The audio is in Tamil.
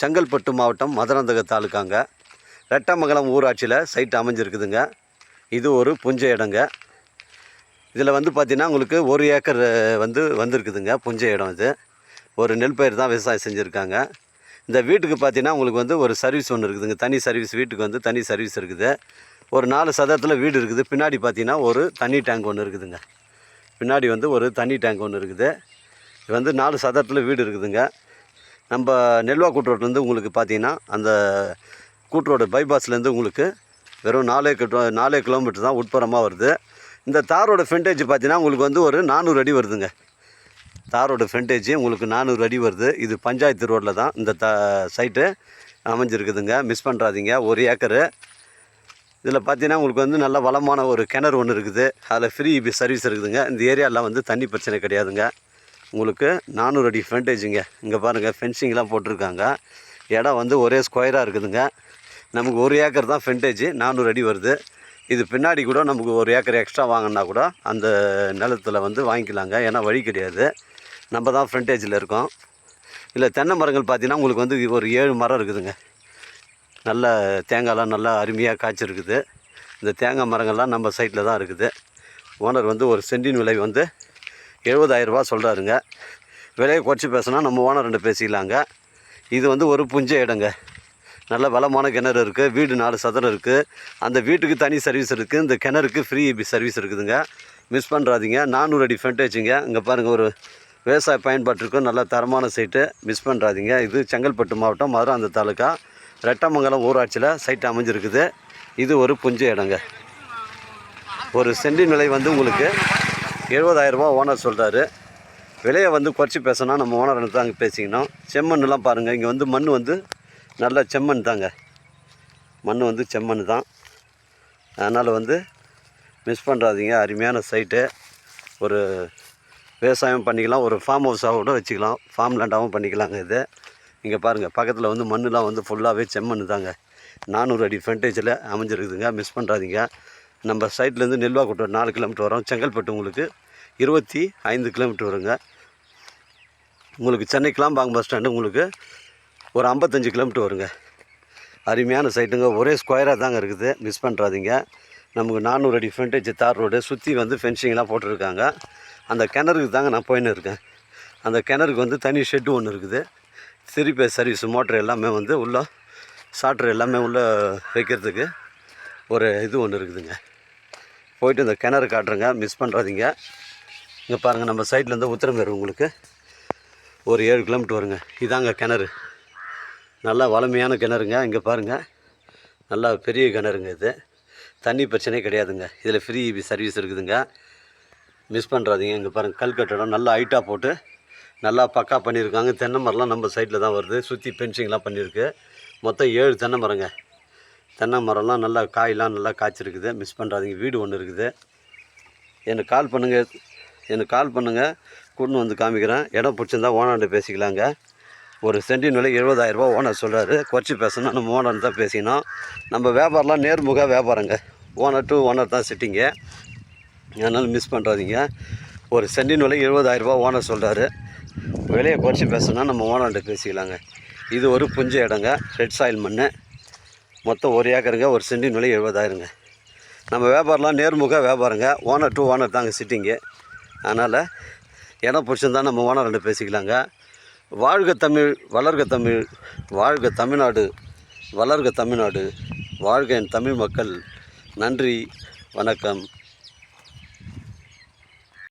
செங்கல்பட்டு மாவட்டம் மதுராந்தக தாலுக்காங்க. ரெட்டமங்கலம் ஊராட்சியில் சைட் அமைஞ்சிருக்குதுங்க. இது ஒரு புஞ்சை இடங்க. இதில் வந்து பார்த்திங்கன்னா உங்களுக்கு ஒரு ஏக்கர் வந்து வந்திருக்குதுங்க. புஞ்சை இடம் இது. ஒரு நெல் பயிர் தான் விவசாயம் செஞ்சுருக்காங்க. இந்த வீட்டுக்கு பார்த்தீங்கன்னா உங்களுக்கு வந்து ஒரு சர்வீஸ் ஒன்று இருக்குதுங்க. தனி சர்வீஸ் வீட்டுக்கு வந்து தனி சர்வீஸ் இருக்குது. ஒரு நாலு சதத்தில் வீடு இருக்குது. பின்னாடி பார்த்தீங்கன்னா ஒரு தண்ணி டேங்க் ஒன்று இருக்குதுங்க. பின்னாடி வந்து ஒரு தண்ணி டேங்க் ஒன்று இருக்குது. இது வந்து நாலு சதத்தில் வீடு இருக்குதுங்க. நம்ம நெல்வா கூட்டுரோட்லேருந்து உங்களுக்கு பார்த்தீங்கன்னா அந்த கூட்டுரோடு பைபாஸ்லேருந்து உங்களுக்கு வெறும் நாலே கிலோ நாலே கிலோமீட்டர் தான் உட்புறமாக வருது. இந்த தாரோட ஃப்ரண்டேஜ் பார்த்தீங்கன்னா உங்களுக்கு வந்து ஒரு நானூறு அடி வருதுங்க. தாரோட ஃப்ரண்டேஜ் உங்களுக்கு நானூறு அடி வருது. இது பஞ்சாயத்து ரோட்டில் தான் இந்த த சைட்டு அமைஞ்சிருக்குதுங்க. மிஸ் பண்ணுறாதீங்க ஒரு ஏக்கரு. இதில் பார்த்தீங்கன்னா உங்களுக்கு வந்து நல்ல வளமான ஒரு கிணறு ஒன்று இருக்குது. அதில் ஃப்ரீ சர்வீஸ் இருக்குதுங்க. இந்த ஏரியாலாம் வந்து தண்ணி பிரச்சனை கிடையாதுங்க. உங்களுக்கு நானூறு அடி ஃப்ரண்டேஜுங்க இங்கே பாருங்கள் ஃபென்சிங்லாம் போட்டிருக்காங்க. இடம் வந்து ஒரே ஸ்கொயராக இருக்குதுங்க. நமக்கு ஒரு ஏக்கர் தான் ஃப்ரண்டேஜ் நானூறு அடி வருது. இது பின்னாடி கூட நமக்கு ஒரு ஏக்கர் எக்ஸ்ட்ரா வாங்கினா கூட அந்த நிலத்தில் வந்து வாங்கிக்கலாங்க. ஏன்னா வழி கிடையாது. நம்ம தான் ஃப்ரண்டேஜில் இருக்கோம். இல்லை தென்னை மரங்கள் பார்த்தீங்கன்னா உங்களுக்கு வந்து ஒரு ஏழு மரம் இருக்குதுங்க. நல்ல தேங்காய்லாம் நல்லா அருமையாக காய்ச்சிருக்குது. இந்த தேங்காய் மரங்கள்லாம் நம்ம சைட்டில் தான் இருக்குது. ஓனர் வந்து ஒரு சென்டின் விலை வந்து 70000 சொல்கிறாருங்க விலையை குறைச்சி பேசினா நம்ம ஓனர் ரெண்டு பேசிக்கலாங்க. இது வந்து ஒரு புஞ்ச இடங்க. நல்ல வளமான கிணறு இருக்குது வீடு நாலு சதுரம் இருக்குது அந்த வீட்டுக்கு தனி சர்வீஸ் இருக்குது இந்த கிணறுக்கு ஃப்ரீ சர்வீஸ் இருக்குதுங்க. மிஸ் பண்ணுறாதீங்க நானூறு அடி ஃப்ரண்டேஜுங்க இங்கே பாருங்கள் ஒரு விவசாய பயன்பாட்டிற்கும் நல்ல தரமான சைட்டு மிஸ் பண்ணுறாதீங்க இது செங்கல்பட்டு மாவட்டம் மதுராந்த தாலுக்கா. ரெட்டமங்கலம் ஊராட்சியில் சைட் அமைஞ்சிருக்குது. இது ஒரு புஞ்சை இடங்க. ஒரு சென்டின் விலை வந்து உங்களுக்கு 70000 ஓனர் சொல்கிறாரு விலையை வந்து குறைச்சி பேசினா நம்ம ஓனர் தாங்க பேசிக்கணும். செம்மண்ணெலாம் பாருங்கள் இங்கே வந்து மண் வந்து நல்ல செம்மண் தாங்க. மண் வந்து செம்மண் தான். அதனால் வந்து மிஸ் பண்ணுறாதீங்க அருமையான சைட்டு ஒரு விவசாயம் பண்ணிக்கலாம் ஒரு ஃபார்ம் ஹவுஸாக கூட வச்சுக்கலாம். ஃபார்ம் லேண்டாகவும் பண்ணிக்கலாங்க இது. இங்கே பாருங்கள் பக்கத்தில் வந்து மண்ணுலாம் வந்து ஃபுல்லாகவே செம்மண் தாங்க நானூறு அடி ஃப்ரண்டேஜில் அமைஞ்சிருக்குதுங்க மிஸ் பண்ணுறாதீங்க நம்ம சைட்லேருந்து நெல்வாக்குட்டோர் நாலு கிலோமீட்டர் வரும். செங்கல்பட்டு உங்களுக்கு இருபத்தி ஐந்து கிலோமீட்டர் வருங்க. உங்களுக்கு சென்னை கிளாம்பாங்க பஸ் ஸ்டாண்டு உங்களுக்கு ஒரு ஐம்பத்தஞ்சு கிலோமீட்டர் வருங்க. அருமையான சைட்டுங்க. ஒரே ஸ்கொயராக தாங்க இருக்குது. மிஸ் பண்ணுறாதீங்க நமக்கு நானூறு அடி ஃப்ரண்டேஜ் தார் ரோடு சுற்றி வந்து ஃபென்சிங்லாம் போட்டிருக்காங்க. அந்த கிணறுக்கு தாங்க நான் போயின்னு இருக்கேன். அந்த கிணறுக்கு வந்து தனி ஷெட்டு ஒன்று இருக்குது. திருப்பி சர்வீஸ் மோட்ரு எல்லாமே வந்து உள்ள சாட்ரு எல்லாமே உள்ளே வைக்கிறதுக்கு ஒரு இது ஒன்று இருக்குதுங்க. போயிட்டு இந்த கிணறு காட்டுறேங்க. மிஸ் பண்ணுறாதீங்க இங்கே பாருங்கள் நம்ம சைட்லேருந்து உத்தரமேறு உங்களுக்கு. ஒரு ஏழு கிலோமீட்டர் வருங்க. இதாங்க கிணறு. நல்லா வளமையான கிணறுங்க. இங்கே பாருங்கள் நல்லா பெரிய கிணறுங்க இது. தண்ணி பிரச்சனையே கிடையாதுங்க. இதில் ஃப்ரீ சர்வீஸ் இருக்குதுங்க. மிஸ் பண்ணுறாதீங்க இங்கே பாருங்கள் கல் கட்டடம் நல்லா ஹைட்டாக போட்டு நல்லா பக்கா பண்ணியிருக்காங்க. தென்னை மரம்லாம் நம்ம சைட்டில் தான் வருது. சுற்றி பென்சிங்லாம் பண்ணியிருக்கு. மொத்தம் ஏழு தென்னை மரங்க. தென்னை மரம்லாம் நல்லா காயெலாம் நல்லா காய்ச்சிருக்குது. மிஸ் பண்ணுறாதீங்க வீடு ஒன்று இருக்குது. எனக்கு கால் பண்ணுங்கள் எனக்கு கால் பண்ணுங்கள் கூட்டின்னு வந்து காமிக்கிறேன். இடம் பிடிச்சிருந்தா ஓனர்கிட்ட பேசிக்கலாங்க. ஒரு சென்டின் விலை எழுபதாயிரரூபா ஓனர் சொல்கிறாரு குறைச்சி பேசணும் நம்ம ஓனர் தான் பேசிக்கணும். நம்ம வியாபாரம்லாம் நேர்முக வியாபாரங்க. ஓனர் டு ஓனர் தான் சிட்டிங்க அதனால் மிஸ் பண்ணுறாதீங்க ஒரு சென்டின் விலை எழுபதாயிரரூபா ஓனர் சொல்கிறாரு விலையை குறைச்சி பேசணும்னா நம்ம ஓனர்கிட்ட பேசிக்கலாங்க. இது ஒரு புஞ்ச இடங்க. ரெட் சாயில் மண் மொத்தம் ஒரு ஏக்கருங்க ஒரு சென்டின் விலை எழுபதாயிரங்க. நம்ம வியாபாரம்லாம் நேர்முக வியாபாரங்க. ஓனர் டூ ஓனர் தாங்க சிட்டிங்கு அதனால் இடம் பிடிச்சிருந்தா நம்ம ஓனர் ரெண்டு பேசிக்கலாங்க. வாழ்க தமிழ் வளர்க தமிழ் வாழ்க தமிழ்நாடு வளர்க தமிழ்நாடு வாழ்க என் தமிழ் மக்கள். நன்றி வணக்கம்.